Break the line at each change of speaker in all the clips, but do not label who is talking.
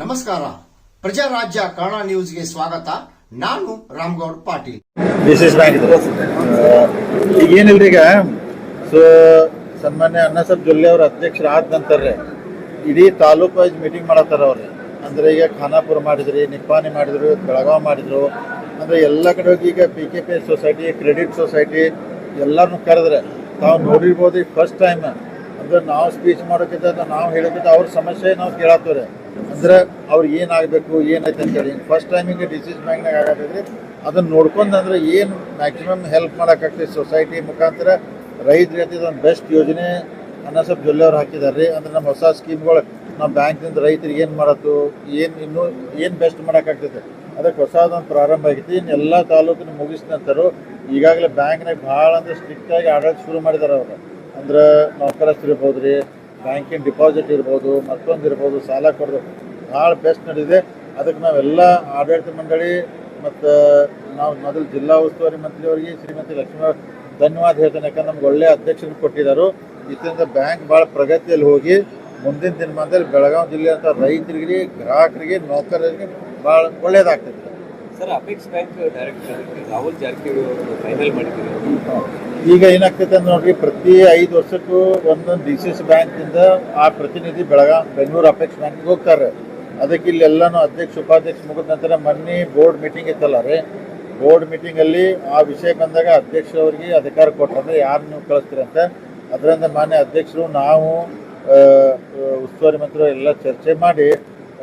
ನಮಸ್ಕಾರ. ಪ್ರಜಾರಾಜ್ಯ ಕನ್ನಡ ನ್ಯೂಸ್ಗೆ ಸ್ವಾಗತ. ನಾನು ರಾಮ್ಗೌಡ್ ಪಾಟೀಲ್.
ಇದೆ ಈಗ ಏನಿಲ್ರಿ ಈಗ? ಸೊ ಸನ್ಮಾನ್ಯ ಅನ್ನಸಬ್ ಜೊಲ್ಲೆ ಅವ್ರ ಅಧ್ಯಕ್ಷರ ನಂತರ ಇಡೀ ತಾಲೂಕು ವೈಸ್ ಮೀಟಿಂಗ್ ಮಾಡತ್ತಾರ ಅವ್ರು. ಅಂದ್ರೆ ಈಗ ಖಾನಾಪುರ ಮಾಡಿದ್ರಿ, ನಿಪ್ಪಾಣಿ ಮಾಡಿದ್ರು, ಬೆಳಗಾವ್ ಮಾಡಿದ್ರು ಅಂದ್ರೆ ಎಲ್ಲ ಕಡೆ ಹೋಗಿ ಈಗ P K P society credit society ಎಲ್ಲರನ್ನು ಕರೆದ್ರೆ ತಾವು ನೋಡಿರ್ಬೋದು ಈಗ ಫಸ್ಟ್ ಟೈಮ್ ಅಂದ್ರೆ ನಾವು ಸ್ಪೀಚ್ ಮಾಡೋಕ್ಕಿಂತ ನಾವು ಹೇಳೋಕ್ಕಿಂತ ಅವ್ರ ಸಮಸ್ಯೆ ನಾವು ಕೇಳತ್ತವ್ರೆ ಅಂದ್ರೆ ಅವ್ರಿಗೆ ಏನಾಗಬೇಕು ಅಂತ ಅಂತೇಳಿ ಫಸ್ಟ್ ಟೈಮ್ ಡಿಸೀಸ್ ಬ್ಯಾಂಕ್ನಾಗ ಆಗತ್ತೈತ್ರಿ ಅದನ್ನ ನೋಡ್ಕೊಂಡು ಅಂದ್ರೆ ಏನು ಮ್ಯಾಕ್ಸಿಮಮ್ ಹೆಲ್ಪ್ ಮಾಡೋಕ್ಕಾಗ್ತದೆ ಸೊಸೈಟಿ ಮುಖಾಂತರ? ರೈತರಿಗೆ ಇದೊಂದು ಬೆಸ್ಟ್ ಯೋಜನೆ ಅನ್ನಸಬ್ ಜೊಲ್ಲೆ ಅವ್ರು ಹಾಕಿದ್ದಾರೆ ರೀ ಅಂದ್ರೆ ನಮ್ಮ ಹೊಸ ಸ್ಕೀಮ್ಗಳು ನಮ್ಮ ಬ್ಯಾಂಕ್ನಿಂದ ರೈತರಿಗೆ ಏನು ಮಾಡತ್ತು, ಏನು ಇನ್ನೂ ಏನು ಬೆಸ್ಟ್ ಮಾಡೋಕ್ಕಾಗ್ತೈತೆ ಅದಕ್ಕೆ ಹೊಸದೊಂದು ಪ್ರಾರಂಭ ಆಗೈತಿ ಇನ್ನು ಎಲ್ಲ ತಾಲೂಕಿನ ಮುಗಿಸಿದ ನಂತರ ಈಗಾಗಲೇ ಬ್ಯಾಂಕ್ನಾಗ ಭಾಳ ಅಂದ್ರೆ ಸ್ಟ್ರಿಕ್ಟಾಗಿ ಆಡಳಿತ ಶುರು ಮಾಡಿದಾರೆ ಅವರು. ಅಂದ್ರೆ ನೌಕರಸ್ಥರು ಇರ್ಬೋದು ರೀ ಬ್ಯಾಂಕಿನ ಡಿಪಾಸಿಟ್ ಇರ್ಬೋದು, ಮತ್ತೊಂದು ಇರ್ಬೋದು, ಸಾಲ ಕೊಡೋದು ಭಾಳ ಬೆಸ್ಟ್ ನಡೆದಿದೆ ಅದಕ್ಕೆ ನಾವೆಲ್ಲ ಆಡಳಿತ ಮಂಡಳಿ ಮತ್ತು ನಾವು ಮೊದಲು ಜಿಲ್ಲಾ ಉಸ್ತುವಾರಿ ಮಂತ್ರಿ ಅವರಿಗೆ ಶ್ರೀಮತಿ ಲಕ್ಷ್ಮೀ ಧನ್ಯವಾದ ಹೇಳ್ತೇನೆ. ಯಾಕಂದ್ರೆ ನಮ್ಗೆ ಒಳ್ಳೆ ಅಧ್ಯಕ್ಷರು ಕೊಟ್ಟಿದ್ದಾರೆ ಇದರಿಂದ ಬ್ಯಾಂಕ್ ಭಾಳ ಪ್ರಗತಿಯಲ್ಲಿ ಹೋಗಿ ಮುಂದಿನ ದಿನಮಾನದಲ್ಲಿ ಬೆಳಗಾವಿ ಜಿಲ್ಲೆಯಂಥ ರೈತರಿಗೆ, ಗ್ರಾಹಕರಿಗೆ, ನೌಕರರಿಗೆ ಭಾಳ ಒಳ್ಳೇದಾಗ್ತದೆ.
Sir apex bank director Rahul Jarkiholi ಅವರು ಫೈನಲ್ ಮಾಡಿದ್ದೀವಿ
ಈಗ ಏನಾಗ್ತೈತೆ ಅಂದ್ರೆ ನೋಡ್ರಿ ಪ್ರತಿ ಐದು ವರ್ಷಕ್ಕೂ ಒಂದೊಂದು ಡಿ ಸಿ ಎಸ್ ಬ್ಯಾಂಕಿಂದ ಆ ಪ್ರತಿನಿಧಿ ಬೆಳಗಾವ್ ಬೆಂಗಳೂರು ಅಪೆಕ್ಸ್ ಬ್ಯಾಂಕಿಗೆ ಹೋಗ್ತಾರೆ. ಅದಕ್ಕೆ ಇಲ್ಲಿ ಎಲ್ಲಾನು ಅಧ್ಯಕ್ಷ ಉಪಾಧ್ಯಕ್ಷ ಮುಗಿದ ನಂತರ ಮೊನ್ನೆ ಬೋರ್ಡ್ ಮೀಟಿಂಗ್ ಇತ್ತಲ್ಲ ರೀ. ಬೋರ್ಡ್ ಮೀಟಿಂಗಲ್ಲಿ ಆ ವಿಷಯ ಬಂದಾಗ ಅಧ್ಯಕ್ಷ ಅವರಿಗೆ ಅಧಿಕಾರ ಕೊಟ್ಟರು ಅಂದ್ರೆ ಯಾರು ನೀವು ಕಳಿಸ್ತೀರ ಅಂತ. ಅದರಿಂದ ಮಾನ್ಯ ಅಧ್ಯಕ್ಷರು ನಾವು ಉಸ್ತುವಾರಿ ಮಂತ್ರಿ ಎಲ್ಲ ಚರ್ಚೆ ಮಾಡಿ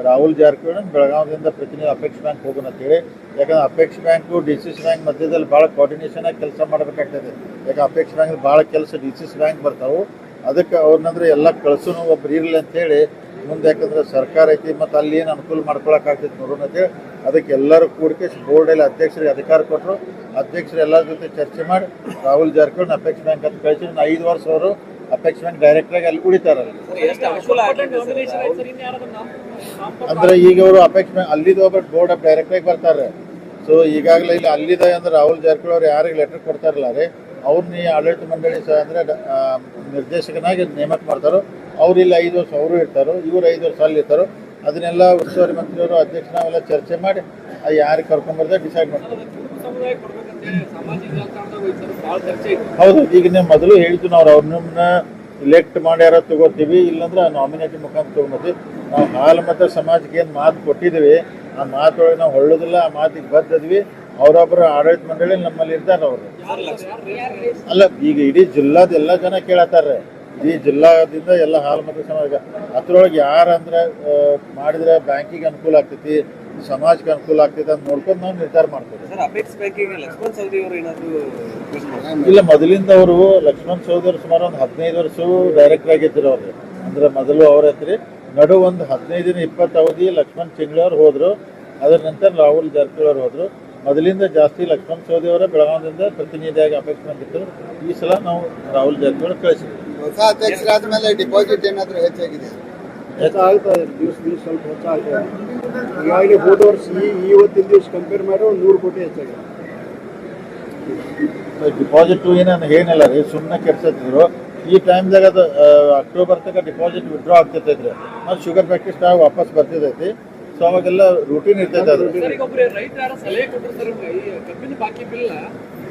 ರಾಹುಲ್ ಜಾರಕಿಹೊಳಿ ಬೆಳಗಾವಿಯಿಂದ ಪ್ರತಿನಿಧಿ ಅಪೆಕ್ಸ್ ಬ್ಯಾಂಕ್ ಹೋಗೋಣ ಅಂತೇಳಿ ಯಾಕಂದ್ರೆ apex bank D C C bank ಮಧ್ಯದಲ್ಲಿ ಭಾಳ ಕೋಆರ್ಡಿನೇಷನ್ ಆಗಿ ಕೆಲಸ ಮಾಡಬೇಕಾಗ್ತದೆ. ಯಾಕೆ ಅಪೆಕ್ಸ್ ಬ್ಯಾಂಕ್ ಭಾಳ ಕೆಲಸ ಡಿ ಸಿ ಸಿ ಬ್ಯಾಂಕ್ ಬರ್ತಾವೆ. ಅದಕ್ಕೆ ಅವ್ರನ್ನಂದ್ರೆ ಎಲ್ಲ ಕಳ್ಸೋನು ಒಬ್ರು ಇರಲಿ ಅಂತೇಳಿ ಮುಂದೆ ಯಾಕಂದ್ರೆ ಸರ್ಕಾರ ಐತಿ ಮತ್ತು ಅಲ್ಲಿ ಏನು ಅನುಕೂಲ ಮಾಡ್ಕೊಳಕ್ಕಾಗ್ತೈತಿ ನೋಡೋಣ ಅಂತೇಳಿ ಅದಕ್ಕೆ ಎಲ್ಲರೂ ಕೂಡಿಕೆ ಬೋರ್ಡಲ್ಲಿ ಅಧ್ಯಕ್ಷರಿಗೆ ಅಧಿಕಾರ ಕೊಟ್ಟರು ಅಧ್ಯಕ್ಷರು ಎಲ್ಲರ ಜೊತೆ ಚರ್ಚೆ ಮಾಡಿ ರಾಹುಲ್ ಜಾರಕಿಹೊಳಿ ಅಪೆಕ್ಸ್ ಬ್ಯಾಂಕ್ ಅಂತ ಕಳಿಸಿ ಐದು ವರ್ಷ ಅವರು ಅಪೆಕ್ಸ್ ಬ್ಯಾಂಕ್ ಡೈರೆಕ್ಟಾಗಿ ಅಲ್ಲಿ ಉಳಿತಾರಲ್ಲ. ಅಂದ್ರೆ ಈಗ ಅವರು ಅಪೇಕ್ಷ ಅಲ್ಲಿದ್ದು ಒಬ್ಬ ಬೋರ್ಡ್ ಆಫ್ ಡೈರೆಕ್ಟ್ ಆಗಿ ಬರ್ತಾರೆ. ಸೊ ಈಗಾಗಲೇ ಇಲ್ಲಿ ಅಲ್ಲಿದ ಅಂದ್ರೆ ರಾಹುಲ್ ಜಾರಕಿಹೊಳಿ ಅವ್ರು ಯಾರಿಗೆ ಲೆಟರ್ ಕೊಡ್ತಾರಲ್ಲ ರೀ. ಅವ್ರನ್ನ ಆಡಳಿತ ಮಂಡಳಿ ಸಹ ಅಂದ್ರೆ ನಿರ್ದೇಶಕನಾಗಿ ನೇಮಕ ಮಾಡ್ತಾರೋ, ಅವ್ರು ಇಲ್ಲಿ ಐದು ವರ್ಷ ಅವರು ಇರ್ತಾರೋ, ಇವರು ಐದು ವರ್ಷ ಅಲ್ಲಿ ಇರ್ತಾರೋ, ಅದನ್ನೆಲ್ಲ ಉಸ್ತುವಾರಿ ಮಂತ್ರಿಯವರು ಅಧ್ಯಕ್ಷ ನಾವೆಲ್ಲ ಚರ್ಚೆ ಮಾಡಿ ಯಾರಿಗೆ ಕರ್ಕೊಂಬರ್ದೆ ಡಿಸೈಡ್ ಮಾಡ್ತಾರೆ. ಹೌದು, ಈಗ ನೀವು ಮೊದಲು ಹೇಳಿದ್ದು ನಾವು ಅವ್ರನ್ನ ಇಲೆಕ್ಟ್ ಮಾಡ್ಯಾರ ತಗೋತೀವಿ, ಇಲ್ಲಾಂದ್ರೆ ನಾಮಿನೇಟಿ ಮುಖಾಂತರ ತಗೊಂಬತ್ತೀವಿ ನಾವು ಹಾಲು ಮತ್ತು ಸಮಾಜಕ್ಕೆ ಏನು ಮಾತು ಕೊಟ್ಟಿದ್ದೀವಿ ಆ ಮಾತೊಳಗೆ ನಾವು ಹೊಳ್ಳೋದಿಲ್ಲ, ಆ ಮಾತಿಗೆ ಬದ್ದಿದ್ವಿ. ಅವರೊಬ್ಬರು ಆಡಳಿತ ಮಂಡಳಿ ನಮ್ಮಲ್ಲಿ ಇರ್ತಾರೆ ಅವರು. ಅಲ್ಲ, ಈಗ ಇಡೀ ಜಿಲ್ಲಾದ ಎಲ್ಲ ಜನ ಕೇಳತ್ತಾರೆ ಇಡೀ ಜಿಲ್ಲಾದಿಂದ ಎಲ್ಲ ಹಾಲು ಮತ್ತು ಸಮಾಜ ಅದ್ರೊಳಗೆ ಯಾರಂದ್ರೆ ಮಾಡಿದ್ರೆ ಬ್ಯಾಂಕಿಗೆ ಅನುಕೂಲ ಆಗ್ತೈತಿ ಸಮಾಜಕ್ಕೆ ಅನುಕೂಲ ಆಗ್ತೈತೆ ಅಂತ ನೋಡ್ಕೊಂಡು ನಾವು ನಿರ್ಧಾರ ಮಾಡ್ತೀವಿ.
ಅವರು
ಇಲ್ಲ ಮೊದಲಿಂದ ಅವರು ಲಕ್ಷ್ಮಣ್ ಸಹೋದರ ಸುಮಾರು ಒಂದು ಹದಿನೈದು ವರ್ಷ ಡೈರೆಕ್ಟರ್ ಆಗಿದ್ರು ಅವ್ರು. ಅಂದ್ರೆ ಮೊದಲು ಅವ್ರ ಹತ್ರ ನಡು ಒಂದು ಹದಿನೈದು ದಿನ ಇಪ್ಪತ್ತು ಅವಧಿ ಲಕ್ಷ್ಮಣ್ ಚಿಂಗ್ಳಿ ಅವ್ರು ಹೋದ್ರು. ಅದರ ನಂತರ ರಾಹುಲ್ ಜಾರಕಿಹೊಳಿ ಅವರು ಹೋದ್ರು. ಮೊದಲಿಂದ ಜಾಸ್ತಿ ಲಕ್ಷ್ಮಣ್ ಸೌದಿ ಅವರ ಬೆಳಗಾವಿಯಿಂದ ಪ್ರತಿನಿಧಿಯಾಗಿ ಅಪೇಕ್ಷೆ ಬಂದಿತ್ತು ಈ ಸಲ ನಾವು ರಾಹುಲ್ ಜಾರಕಿಹೊಳಿ ಕಳಿಸಿದ್ವಿ.
ಹೊಸ ಅಧ್ಯಕ್ಷರಾದ ಮೇಲೆ ಡಿಪಾಸಿಟ್ ಏನಾದರೂ ಹೆಚ್ಚಾಗಿದೆ?
ಇದೆ ದಿವಸ ದಿವಸ ಸ್ವಲ್ಪ ಹೆಚ್ಚಾಗ್ತದೆ ಹೀಗಾಗಿ ಹೋದ ವರ್ಷ ಈ ಇವತ್ತಿನ ದಿವಸ ಕಂಪೇರ್ ಮಾಡೋ ಒಂದು ನೂರು ಕೋಟಿ ಹೆಚ್ಚಾಗಿದೆ.
ಡಿಪಾಸಿಟ್ ಏನೇನು ಏನಿಲ್ಲ ರೀ? ಸುಮ್ಮನೆ ಕೆಡ್ಸತ್ತಿದ್ರು. ಈ ಟೈಮ್ದಾಗ ಅದು ಅಕ್ಟೋಬರ್ ತನಕ ಡಿಪಾಸಿಟ್ ವಿಡ್ರಾ ಆಗ್ತಿರ್ತೈತ್ರಿ ಮತ್ತು ಶುಗರ್ ಫ್ಯಾಕ್ಟ್ರಿ ಸ್ಟಾಕ್ ವಾಪಸ್ ಬರ್ತಿದ್ದೈತಿ ಸೊ ಅವಾಗೆಲ್ಲ ರೂಟೀನ್ ಇರ್ತೈತೆ ಅದು.
ಬಾಕಿ bill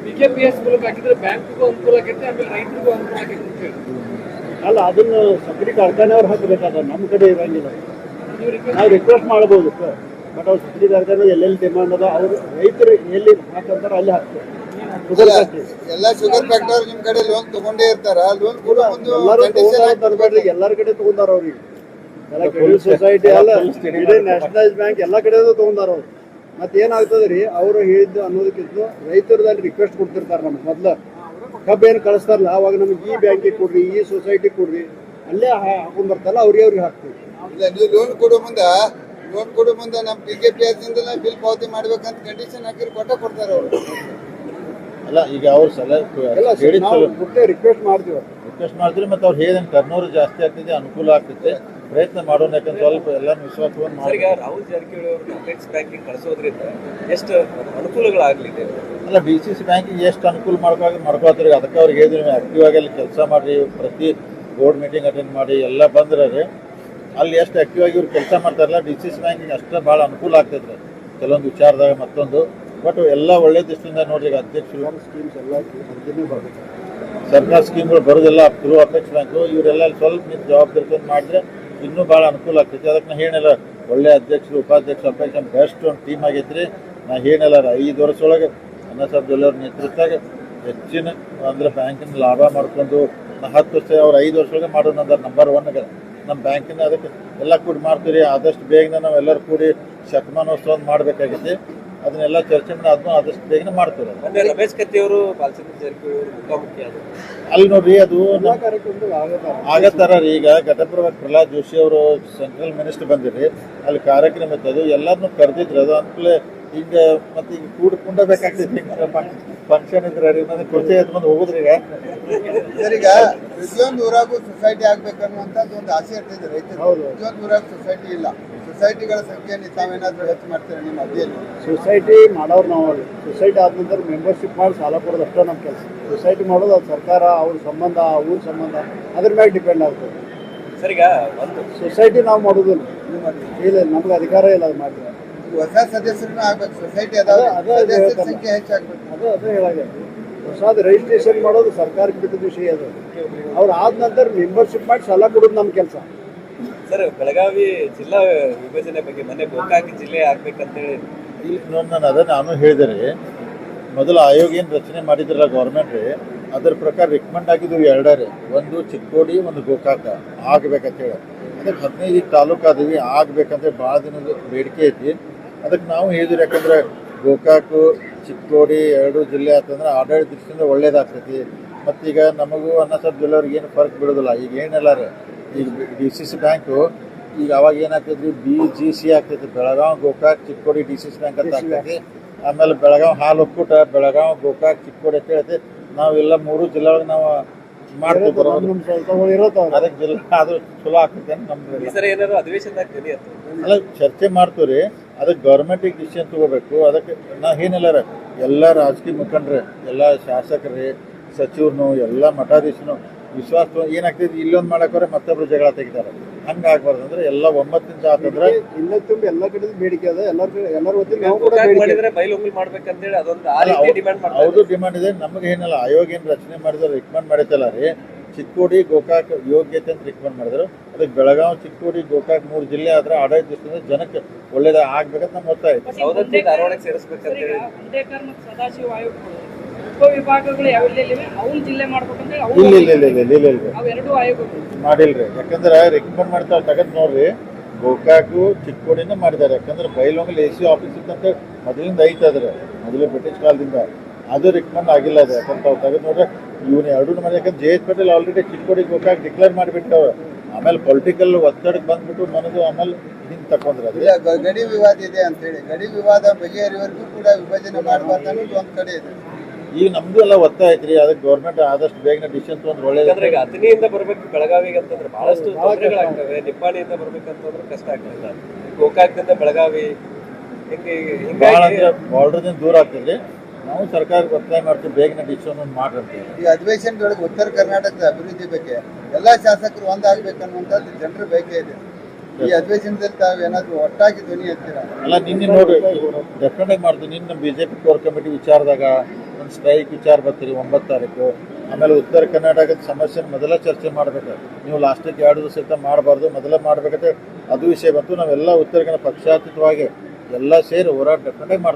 P K P S ಮೂಲಕ ಹಾಕಿದ್ರೆ ಬ್ಯಾಂಕ್ಗೂ ಅನುಕೂಲ ಆಗೈತೆ ಆಮೇಲೆ ರೈತರಿಗೂ ಅನುಕೂಲ ಆಗೈತೆ
ಅಲ್ಲ ಅದನ್ನು ಸಕ್ರಿ ಕಾರ್ಖಾನೆಯವ್ರು ಹಾಕಬೇಕಾದ್ರೆ ನಮ್ಮ ಕಡೆ ಇರಂಗಿಲ್ಲ.
ನೀವು ರಿಕ್ವೆಸ್ಟ್
ನಾವು ರಿಕ್ವೆಸ್ಟ್ ಮಾಡ್ಬೋದು ಬಟ್ ಅವ್ರು ಸಕ್ಕರೆ ಕಾರ್ಖಾನೆ ಎಲ್ಲೆಲ್ಲಿ ಡಿಮಾಂಡ್ ಅದ ಅವರು ರೈತರು ಎಲ್ಲಿ ಹಾಕಂತಾರ ಅಲ್ಲಿ ಹಾಕ್ತಾರೆ.
ಎಲ್ಲ ಶುಗರ್ ಫ್ಯಾಕ್ಟರ್ ನಿಮ್ ಕಡೆ ಲೋನ್ ತಗೊಂಡೇ ಇರ್ತಾರ ಲೋನ್ ಕೂಡ ಒಂದು
ಎಲ್ಲರೂ ಕಡೆ ತಗೊಂಡಾರ ಅವ್ರಿಗೆ ಎಲ್ಲ ಕ್ರೆಡಿಟ್ ಸೊಸೈಟಿ ಅಲ್ಲ ಇಡೀ ನ್ಯಾಷನಲೈಸ್ ಬ್ಯಾಂಕ್ ಎಲ್ಲ ಕಡೆ ತಗೊಂಡಾರ ಅವ್ರು. ಮತ್ತೆ ಏನಾಗ್ತದೆ ರೀ ಅವರು ಹೇಳಿದ್ದು ಅನ್ನೋದಕ್ಕಿಂತ ರೈತರದಲ್ಲಿ ರಿಕ್ವೆಸ್ಟ್ ಕೊಡ್ತಿರ್ತಾರೆ ನಮ್ಗೆ ಮೊದ್ಲು. ಕಬ್ಬು ಏನು ಕಳಿಸ್ತಾರಲ್ಲ ಅವಾಗ ನಮ್ಗೆ ಈ ಬ್ಯಾಂಕಿಗೆ ಕೊಡ್ರಿ ಈ ಸೊಸೈಟಿ ಕೊಡ್ರಿ ಅಲ್ಲೇ ಹಾಕೊಂಡ್ ಬರ್ತಾರಲ್ಲ ಅವ್ರಿಗೆ ಅವ್ರಿಗೆ ಹಾಕ್ತೀವಿ.
ಇಲ್ಲ ನೀವು ಲೋನ್ ಕೊಡೋ ಮುಂದೆ ಲೋನ್ ಕೊಡೋ ಮುಂದೆ ನಮ್ಮ ಪಿ ಕೆ ಪಿ ಬಿಲ್ ಪಾವತಿ ಮಾಡ್ಬೇಕಂತ ಕಂಡೀಷನ್ ಹಾಕಿರ್ ಕೊಟ್ಟ ಕೊಡ್ತಾರೆ ಅವರು.
ಅಲ್ಲ ಈಗ ಅವ್ರ ಸಲ
ರಿಕ್ವೆಸ್ಟ್ ಮಾಡ್ತೀವಿ
ರಿಕ್ವೆಸ್ಟ್ ಮಾಡಿದ್ರೆ ಮತ್ತೆ ಅವ್ರು ಹೇಗೆ ಟರ್ನೋರ್ ಜಾಸ್ತಿ ಆಗ್ತದೆ ಅನುಕೂಲ ಆಗ್ತೈತೆ ಪ್ರಯತ್ನ ಮಾಡೋಣ ಯಾಕಂದ್ರೆ ಸ್ವಲ್ಪ ಎಲ್ಲ ವಿಶ್ವಾಸ
ಈಗ ರಾಹುಲ್ ಜಾರಕಿಹೊಳಿ ಅವರು ಬ್ಯಾಂಕಿಂಗ್ ಕಳಿಸೋದ್ರಿಂದ ಎಷ್ಟು ಅನುಕೂಲಗಳಾಗಲಿದೆ?
ಅಲ್ಲ ಡಿ ಸಿ ಸಿ ಬ್ಯಾಂಕಿಗೆ ಎಷ್ಟು ಅನುಕೂಲ ಮಾಡ್ಕೊ ಮಾಡ್ಕೊಳ್ತಾರೆ? ಅದಕ್ಕೆ ಅವ್ರಿಗೆ ಹೇಳಿದ್ರೆ ನೀವು ಆಕ್ಟಿವ್ ಆಗಿ ಅಲ್ಲಿ ಕೆಲಸ ಮಾಡಿ ಪ್ರತಿ ಬೋರ್ಡ್ ಮೀಟಿಂಗ್ ಅಟೆಂಡ್ ಮಾಡಿ ಎಲ್ಲ ಬಂದ್ರೆ ರೀ, ಅಲ್ಲಿ ಎಷ್ಟು ಆಕ್ಟಿವ್ ಆಗಿ ಇವ್ರು ಕೆಲಸ ಮಾಡ್ತಾರಲ್ಲ ಡಿ ಸಿ ಸಿ ಬ್ಯಾಂಕಿಗೆ ಅಷ್ಟೇ ಭಾಳ ಅನುಕೂಲ ಆಗ್ತೈತೆ ರೀ ಕೆಲವೊಂದು ವಿಚಾರದಾಗ ಮತ್ತೊಂದು. ಬಟ್ ಎಲ್ಲ ಒಳ್ಳೆ ದೃಷ್ಟಿಯಿಂದ ನೋಡ್ರಿ ಈಗ ಅಧ್ಯಕ್ಷರು
ಸ್ಕೀಮ್ಸ್ ಎಲ್ಲ
ಸರ್ಕಾರ ಸ್ಕೀಮ್ಗಳು ಬರೋದಿಲ್ಲ ಥ್ರೂ ಅಪೆಕ್ಸ್ ಬ್ಯಾಂಕು ಇವರೆಲ್ಲ ಸ್ವಲ್ಪ ನಿಂತು ಜವಾಬ್ದಾರಿ ಮಾಡಿದ್ರೆ ಇನ್ನೂ ಭಾಳ ಅನುಕೂಲ ಆಗ್ತೈತಿ. ಅದಕ್ಕೆ ನಾ ಹೇಳಿಲ್ಲ ಒಳ್ಳೆ ಅಧ್ಯಕ್ಷರು, ಉಪಾಧ್ಯಕ್ಷರು ಅಪೇಕ್ಷ ಬೆಸ್ಟ್ ಒಂದು ಟೀಮ್ ಆಗೈತ್ರಿ. ನಾ ಹೇಳಿಲ್ಲ ಐದು ವರ್ಷದೊಳಗೆ ಅನ್ನ ಸಾಹೇಬ್ ಜೊಲ್ಲೆ ನೇತೃತ್ವದಾಗ ಹೆಚ್ಚಿನ ಅಂದ್ರೆ ಬ್ಯಾಂಕಿನ ಲಾಭ ಮಾಡ್ಕೊಂಡು ನಾ ಹತ್ತು ವರ್ಷ, ಅವ್ರು ಐದು ವರ್ಷದೊಳಗೆ ಮಾಡೋಣ ಅಂದ್ರೆ ನಂಬರ್ ಒನ್ ನಮ್ಮ ಬ್ಯಾಂಕಿನ ಅದಕ್ಕೆ ಎಲ್ಲ ಕೂಡಿ ಮಾಡ್ತೀವಿ ಆದಷ್ಟು ಬೇಗನೆ ನಾವೆಲ್ಲರೂ ಕೂಡಿ ಶತಮಾನೋತ್ಸವ ಮಾಡಬೇಕಾಗೈತಿ. ಅದನ್ನೆಲ್ಲ ಚರ್ಚೆ ಮಾಡಿ ಅದನ್ನು ಆದಷ್ಟು ಬೇಗನೆ ಮಾಡ್ತಾರೆ.
ಮೊನ್ನೆ ರಮೇಶ್ ಕತ್ತಿ ಅವರು ಬಾಲಚಂದ್ರ ಜಾರಕಿಹೊಳಿ ಅವರು ಮುಖಾಮುಖಿ ಆದರು
ಅಲ್ಲಿ ನೋಡ್ರಿ ಅದು ಆಗತ್ತಾರ ರೀ. ಈಗ ಘಟಪ್ರಭಾ ಪ್ರಹ್ಲಾದ್ ಜೋಶಿ ಅವರು ಸೆಂಟ್ರಲ್ ಮಿನಿಸ್ಟರ್ ಬಂದಿರಿ. ಅಲ್ಲಿ ಕಾರ್ಯಕ್ರಮ ಇತ್ತು. ಅದು ಎಲ್ಲರನ್ನೂ ಕರೆದಿದ್ರು. ಅದು ಅನ್ಕೂಲ ಈಗ ಮತ್ತೆ ಈಗ ಕೂಡ ಕುಂಡಬೇಕಾಗ್ತೈತಿ ಫಂಕ್ಷನ್ ಇದ್ರೆ ರೀ ಮತ್ತೆ ಕುರ್ಚಿ ಬಂದು ಹೋಗುದ್ರಿ ಈಗ.
ಸರ್ ಈಗ ಪ್ರತಿಯೊಂದು ಊರಾಗೂ ಸೊಸೈಟಿ ಆಗ್ಬೇಕನ್ನುವಂಥದ್ದು ಒಂದು ಆಸೆ ಇರ್ತದೆ ರೈತರು
ಹೌದು.
ಪ್ರತಿಯೊಂದು ಊರಾಗ ಸೊಸೈಟಿ ಇಲ್ಲ. ಸೊಸೈಟಿಗಳ ಸಂಖ್ಯೆಯನ್ನು ತಾವೇನಾದ್ರೂ ಹೆಚ್ಚು ಮಾಡ್ತೀರಾ ನಿಮ್ಮ
ಸೊಸೈಟಿ ಮಾಡೋರು ನಾವು ಸೊಸೈಟಿ ಆದ ನಂತರ ಮೆಂಬರ್ಶಿಪ್ ಮಾಡಿ ಸಾಲ ಕೊಡೋದು ಅಷ್ಟೇ ನಮ್ಮ ಕೆಲಸ. ಸೊಸೈಟಿ ಮಾಡೋದು ಅದು ಸರ್ಕಾರ ಅವ್ರ ಸಂಬಂಧ ಊರ ಸಂಬಂಧ ಅದ್ರ ಮೇಲೆ ಡಿಪೆಂಡ್ ಆಗ್ತದೆ.
ಸರ್ ಈಗ ಒಂದು
ಸೊಸೈಟಿ ನಾವು ಮಾಡೋದಿಲ್ಲ. ಇಲ್ಲ ನಮ್ಗೆ ಅಧಿಕಾರ ಇಲ್ಲ ಅದು ಮಾಡಿದ್ರೆ
ಹೊಸ ಸದಸ್ಯರನ್ನ ಆಗ್ಬೇಕು. ಸೊಸೈಟಿ ಅದಾವೆ
ಅದೇ- ಅದೇ
ಸದಸ್ಯರ. ಸಂಖ್ಯೆ ಹೆಚ್ಚಾಗ್ಬೇಕು.
ಅದು ಅದೇ ಹೇಳಾಗ ಹೊಸದು ರಿಜಿಸ್ಟ್ರೇಷನ್ ಮಾಡೋದು ಸರ್ಕಾರಕ್ಕೆ ಬಿಟ್ಟದ ವಿಷಯ ಅದು. ಅವ್ರು ಆದ ನಂತರ ಮೆಂಬರ್ಶಿಪ್ ಮಾಡಿ ಸಾಲ ಕೊಡೋದು ನಮ್ಮ ಕೆಲಸ.
ಸರ್, ಬೆಳಗಾವಿ ಜಿಲ್ಲಾ ವಿಭಜನೆ ಬಗ್ಗೆ ಮೊನ್ನೆ ಗೋಕಾಕ್ ಜಿಲ್ಲೆ ಆಗ್ಬೇಕಂತೇಳಿ.
ಇಲ್ಲಿ ನೋಡಿ ನಾನು ಅದ ನಾನು ಹೇಳಿದೆ ರೀ. ಮೊದಲು ಆಯೋಗ ಏನು ರಚನೆ ಮಾಡಿದ್ರಲ್ಲ ಗೌರ್ಮೆಂಟ್ ರೀ, ಅದ್ರ ಪ್ರಕಾರ ರಿಕಮೆಂಡ್ ಆಗಿದ್ದು ಎರಡೇ ರೀ. ಒಂದು ಚಿಕ್ಕೋಡಿ, ಒಂದು ಗೋಕಾಕ ಆಗ್ಬೇಕಂತೇಳಿ. ಅದಕ್ಕೆ ಹದಿನೈದು ತಾಲೂಕು ಅದೀವಿ ಆಗ್ಬೇಕಂದ್ರೆ ಭಾಳ ದಿನದ ಬೇಡಿಕೆ ಐತಿ. ಅದಕ್ಕೆ ನಾವು ಹೇಳಿದ್ರು ಯಾಕಂದ್ರೆ ಗೋಕಾಕು, ಚಿಕ್ಕೋಡಿ ಎರಡು ಜಿಲ್ಲೆ ಆತಂದ್ರೆ ಆಡಳಿತ ದೃಷ್ಟಿಯಿಂದ ಒಳ್ಳೇದಾಗ್ತೈತಿ. ಮತ್ತೀಗ ನಮಗೂ ಅನ್ನ ಸಾಹೇಬ್ ಜಿಲ್ಲೆಯವ್ರಿಗೆ ಏನು ಫರ್ಕ್ ಬಿಡೋದಿಲ್ಲ ಈಗ ಏನೆಲ್ಲ ಈಗ ಡಿ ಸಿ ಸಿ ಬ್ಯಾಂಕು ಈಗ ಅವಾಗ ಏನಾಗ್ತೈತ್ರಿ ಬಿ ಜಿ ಸಿ ಆಗ್ತೈತಿ Belgaum Gokak Chikkodi D C C bank ಅಂತ ಆಗ್ತೈತಿ ಆಮೇಲೆ ಬೆಳಗಾವ್ ಹಾಲು ಒಕ್ಕೂಟ ಬೆಳಗಾವ್ ಗೋಕಾಕ್ ಚಿಕ್ಕೋಡಿ ಅಂತ ಹೇಳ್ತಿ ನಾವೆಲ್ಲ ಮೂರು ಜಿಲ್ಲೆ ಒಳಗೆ ನಾವು ಅದಕ್ಕೆ ಜಿಲ್ಲಾ ಅದು ಚಲೋ ಆಗ್ತೈತೆ ನಮ್ದು ಅಲ್ಲ ಚರ್ಚೆ ಮಾಡ್ತೀವ್ರಿ ರೀ. ಅದಕ್ಕೆ ಗೌರ್ಮೆಂಟಿಗೆ ಡಿಸಿಷನ್ ತಗೋಬೇಕು. ಅದಕ್ಕೆ ನಾ ಏನಿಲ್ಲ ಎಲ್ಲ ರಾಜಕೀಯ ಮುಖಂಡ್ರೆ ಎಲ್ಲ ಶಾಸಕರೇ ಸಚಿವರು ಎಲ್ಲ ಮಠಾಧೀಶನು ವಿಶ್ವಾಸ ಏನಾಗ್ತೈತಿ ಇಲ್ಲೊಂದು ಮಾಡಕ್ಕೋರೆ ಮತ್ತೊಬ್ರು ಜಗಳ ತೆಗಿತಾರೆ. ಹಂಗಾಗ್ಬಾರ್ದು ಅಂದ್ರೆ ಎಲ್ಲ ಒಂಬತ್ತಿಂದ ಆತಂದ್ರೆ
ಇಲ್ಲ ತುಂಬ ಎಲ್ಲ ಕಡೆ ಬೇಡಿಕೆ ಅದ ಎಲ್ಲರ ಕಡೆ ಎಲ್ಲರ ವತಿಯಿಂದ ನಾವು ಕೂಡ ಬೇಡಿಕೆ
ಮಾಡ್ಬೇಕಂತೇಳಿ ಅದೊಂದು ಆ ರೀತಿ ಡಿಮ್ಯಾಂಡ್
ಅವ್ರದ್ದು
ಮಾಡ್ತಾರೆ
ಡಿಮಾಂಡ್ ಇದೆ. ನಮಗೆ ಏನಲ್ಲ ಆಯೋಗ ಏನ್ ರಚನೆ ಮಾಡಿದ್ರು ರಿಕಮೆಂಡ್ ಮಾಡಿದ್ದಲ್ಲ ರೀ. ಚಿಕ್ಕೋಡಿ ಗೋಕಾಕ್ ಯೋಗ್ಯತೆ ಅಂತ ರಿಕಮೆಂಡ್ ಮಾಡಿದ್ರು. ಅದಕ್ಕೆ ಬೆಳಗಾವಿ ಚಿಕ್ಕೋಡಿ ಗೋಕಾಕ್ ಮೂರು ಜಿಲ್ಲೆ ಆದ್ರೆ ಆಡಳಿತ ದೃಷ್ಟಿಯಿಂದ ಜನಕ್ಕೆ ಒಳ್ಳೇದ ಆಗ್ಬೇಕಂತ ನಮ್ಮ ಒತ್ತಾಯ
ಉಪವಿಭಾಗಗಳು ಯಾವೆಲ್ಲಿವೆ ಅವನ್ ಜಿಲ್ಲೆ ಮಾಡ್ಬೇಕಂತೇಳಿ ಅವು
ಇಲ್ಲ ಇಲ್ಲ ಇಲ್ಲ ಇಲ್ಲ ಇಲ್ಲ ಇಲ್ಲ. ಇಲ್ಲ
ಅವೆರಡು ಆಯೋಗಗಳು
ಮಾಡಿಲ್ರಿ. ಯಾಕಂದ್ರೆ ರೆಕಮೆಂಡ್ ಮಾಡ್ತಾರೆ ತಗದ್ ನೋಡ್ರಿ. ಗೋಕಾಕು ಚಿಕ್ಕೋಡಿನ ಮಾಡಿದ್ದಾರೆ. ಯಾಕಂದ್ರೆ ಬೈಲೊಂಗಲ್ ಎ ಸಿ ಆಫೀಸ್ ಇತ್ತಂತ ಮೊದಲಿಂದ ಐತದ್ರೆ ಮೊದಲು ಬ್ರಿಟಿಷ್ ಕಾಲದಿಂದ. ಅದು ರಿಕಮೆಂಡ್ ಆಗಿಲ್ಲ ಅದು. ಯಾಕಂದ್ರೆ ಅವ್ರು ತೆಗೆದು ನೋಡ್ರೆ ಇವನು ಎರಡೂ ಮಾಡಿ ಯಾಕಂದ್ರೆ J S Patel already Chikkodi Gokak declare ಮಾಡಿಬಿಟ್ಟವ ಆಮೇಲೆ ಪೊಲಿಟಿಕಲ್ ಒತ್ತಡಕ್ಕೆ ಬಂದ್ಬಿಟ್ಟು ಮನದು ಆಮೇಲೆ ಹಿಂಗೆ ತಕೊಂಡ್ರೆ ಅದು.
ಗಡಿ ವಿವಾದ ಇದೆ ಅಂತ ಹೇಳಿ. ಗಡಿ ವಿವಾದ ಬಗೆಹರಿವರೆಗೂ ಕೂಡ ವಿಭಜನೆ ಮಾಡುವಂತ ಒಂದ್ ಕಡೆ ಇದೆ.
ಈಗ ನಮ್ದು ಎಲ್ಲ ಒತ್ತಾಯ ಐತ್ರಿ ಅದಕ್ಕೆ ಗೌರ್ಮೆಂಟ್ ಆದಷ್ಟು ಬೇಗನೆ ಡಿಸಿಷನ್ ತೊಗೊಂಡ್ರೆ ಒಳ್ಳೇದು.
ಈಗ ಅತನಿಯಿಂದ ಬರ್ಬೇಕು ಬೆಳಗಾವಿಗೆ ಅಂತಂದ್ರೆ ಬಹಳಷ್ಟು ತೊಂದರೆಗಳಾಗ್ತವೆ. ನಿಪ್ಪಾಣಿಯಿಂದ ಬರ್ಬೇಕಂತಂದ್ರೆ ಕಷ್ಟ ಆಗ್ತದೆ. ಗೋಕಾಕ್ದಿಂದ ಬೆಳಗಾವಿ ಹಿಂಗೆ ಹಿಂಗಾಗಿ
ಅಂದ್ರೆ ಬಾರ್ಡರ್ದಿಂದ ದೂರ ಆಗ್ತದೆ ನಾವು ಸರ್ಕಾರಕ್ಕೆ ಒತ್ತಾಯ ಮಾಡ್ತೀವಿ ಬೇಗನೆ ಡಿಸಿಷನ್ ಒಂದು ಮಾಡ್ರಿ ಅಂತೀವಿ
ಈ ಅಧಿವೇಶನದೊಳಗೆ ಉತ್ತರ ಕರ್ನಾಟಕದ ಅಭಿವೃದ್ಧಿ ಬಗ್ಗೆ ಎಲ್ಲಾ ಶಾಸಕರು ಒಂದಾಗಬೇಕನ್ನುವಂಥದ್ದು ಜನರ ಬೇಕೇ ಇದೆ. ಈ ಅಧಿವೇಶನದಲ್ಲಿ ತಾವು ಏನಾದ್ರು ಒಟ್ಟಾಗಿ ಧ್ವನಿ ಎತ್ತೀರಾ?
ಅಲ್ಲ ನಿನ್ನೆ ನೋಡಿ ಡೆಫಿನೆಟ್ ಆಗಿ ಮಾಡ್ತೀವಿ ನಿನ್ನ BJP J P core committee ವಿಚಾರದಾಗ ಒಂದು ಸ್ಟ್ರೈಕ್, ವಿಚಾರ ಬರ್ತೀರಿ, ಒಂಬತ್ತು ತಾರೀಕು. ಆಮೇಲೆ ಉತ್ತರ ಕರ್ನಾಟಕದ ಸಮಸ್ಯೆ ಮೊದಲ ಚರ್ಚೆ ಮಾಡಬೇಕು. ನೀವು ಲಾಸ್ಟಿಗೆ ಎರಡು ದಿವಸ ಮಾಡಬಾರ್ದು, ಮೊದಲೇ ಮಾಡಬೇಕಂತೆ ಅದು ವಿಷಯ ಬಂತು. ನಾವೆಲ್ಲ ಉತ್ತರ ಕನ್ನಡ ಪಕ್ಷಾತೀತವಾಗಿ ಎಲ್ಲ ಸೇರಿ ಹೋರಾಟ ಡೆಫಿನೆಟ್ ಮಾಡ್ತೀವಿ.